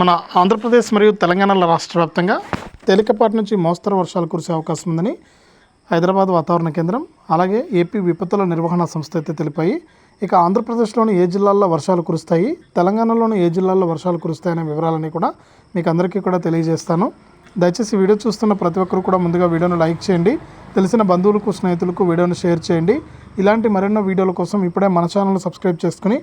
మన ఆంధ్రప్రదేశ్ మరియు తెలంగాణ రాష్ట్ర వ్యాప్తంగా తేలికపాటి నుంచి మోస్తరు వర్షాలు కురిసే అవకాశం ఉందని హైదరాబాద్ వాతావరణ కేంద్రం అలాగే ఏపీ విపత్తుల నిర్వహణ సంస్థ అయితే తెలిపాయి. ఇక ఆంధ్రప్రదేశ్లోని ఏ జిల్లాల్లో వర్షాలు కురుస్తాయి తెలంగాణలోని ఏ జిల్లాల్లో వర్షాలు కురుస్తాయనే వివరాలని కూడా మీకు అందరికీ కూడా తెలియజేస్తాను. దయచేసి వీడియో చూస్తున్న ప్రతి ఒక్కరు కూడా ముందుగా వీడియోను లైక్ చేయండి తెలిసిన బంధువులకు స్నేహితులకు వీడియోను షేర్ చేయండి. ఇలాంటి మరెన్నో వీడియోల కోసం ఇప్పుడే మన ఛానల్ సబ్స్క్రైబ్ చేసుకుని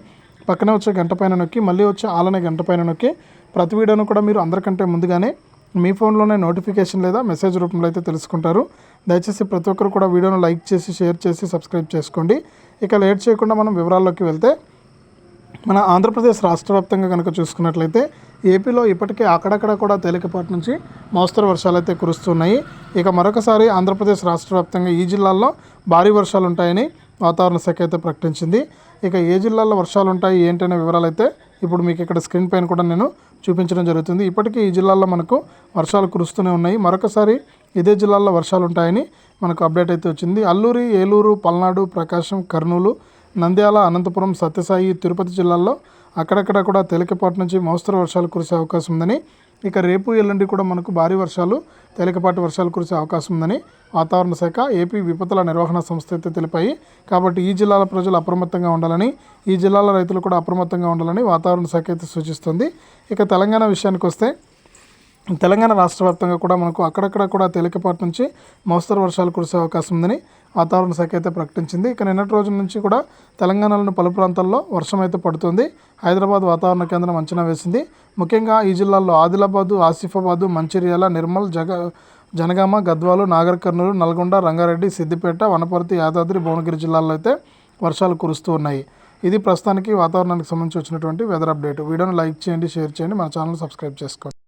పక్కనే వచ్చే గంట పైన నొక్కి మళ్ళీ వచ్చే ఆలనే గంట పైన నొక్కి ప్రతి వీడియోను కూడా మీరు అందరికంటే ముందుగానే మీ ఫోన్లోనే నోటిఫికేషన్ లేదా మెసేజ్ రూపంలో అయితే తెలుసుకుంటారు. దయచేసి ప్రతి ఒక్కరు కూడా వీడియోను లైక్ చేసి షేర్ చేసి సబ్స్క్రైబ్ చేసుకోండి. ఇక లేట్ చేయకుండా మనం వివరాల్లోకి వెళ్తే మన ఆంధ్రప్రదేశ్ రాష్ట్ర వ్యాప్తంగా కనుక చూసుకున్నట్లయితే ఏపీలో ఇప్పటికే అక్కడక్కడ కూడా తేలికపాటి నుంచి మోస్తరు వర్షాలు అయితే కురుస్తున్నాయి. ఇక మరొకసారి ఆంధ్రప్రదేశ్ రాష్ట్ర వ్యాప్తంగా ఈ జిల్లాల్లో భారీ వర్షాలు ఉంటాయని వాతావరణ శాఖ అయితే ప్రకటించింది. ఇక ఏ జిల్లాల్లో వర్షాలు ఉంటాయి ఏంటనే వివరాలు అయితే ఇప్పుడు మీకు ఇక్కడ స్క్రీన్ పైన కూడా నేను చూపించడం జరుగుతుంది. ఇప్పటికీ ఈ జిల్లాల్లో మనకు వర్షాలు కురుస్తూనే ఉన్నాయి. మరొకసారి ఇదే జిల్లాల్లో వర్షాలు ఉంటాయని మనకు అప్డేట్ అయితే వచ్చింది. అల్లూరి ఏలూరు పల్నాడు ప్రకాశం కర్నూలు నంద్యాల అనంతపురం సత్యసాయి తిరుపతి జిల్లాల్లో అక్కడక్కడ కూడా తేలికపాటి నుంచి మోస్తరు వర్షాలు కురిసే అవకాశం ఉందని ఇక రేపు ఎల్లుండి కూడా మనకు భారీ వర్షాలు తేలికపాటి వర్షాలు కురిసే అవకాశం ఉందని వాతావరణ శాఖ ఏపీ విపత్తుల నిర్వహణ సంస్థ అయితే తెలిపాయి. కాబట్టి ఈ జిల్లాల ప్రజలు అప్రమత్తంగా ఉండాలని ఈ జిల్లాల రైతులు కూడా అప్రమత్తంగా ఉండాలని వాతావరణ శాఖ అయితే సూచిస్తుంది. ఇక తెలంగాణ విషయానికి వస్తే తెలంగాణ రాష్ట్ర వ్యాప్తంగా కూడా మనకు అక్కడక్కడ కూడా తేలికపాటి నుంచి మోస్తరు వర్షాలు కురిసే అవకాశం ఉందని వాతావరణ శాఖ అయితే ప్రకటించింది. ఇక నిన్నటి రోజు నుంచి కూడా తెలంగాణలోని పలు ప్రాంతాల్లో వర్షం అయితే పడుతుంది. హైదరాబాద్ వాతావరణ కేంద్రం అంచనా వేసింది. ముఖ్యంగా ఈ జిల్లాల్లో ఆదిలాబాదు ఆసిఫాబాదు మంచిర్యాల నిర్మల్ జగ జనగామ గద్వాలు నాగర్ కర్నూలు నల్గొండ రంగారెడ్డి సిద్దిపేట వనపర్తి యాదాద్రి భువనగిరి జిల్లాల్లో అయితే వర్షాలు కురుస్తూ ఉన్నాయి. ఇది ప్రస్తుతానికి వాతావరణానికి సంబంధించి వచ్చినటువంటి వెదర్ అప్డేట్. వీడియోను లైక్ చేయండి షేర్ చేయండి. మన ఛానల్ సబ్స్క్రైబ్ చేసుకోండి.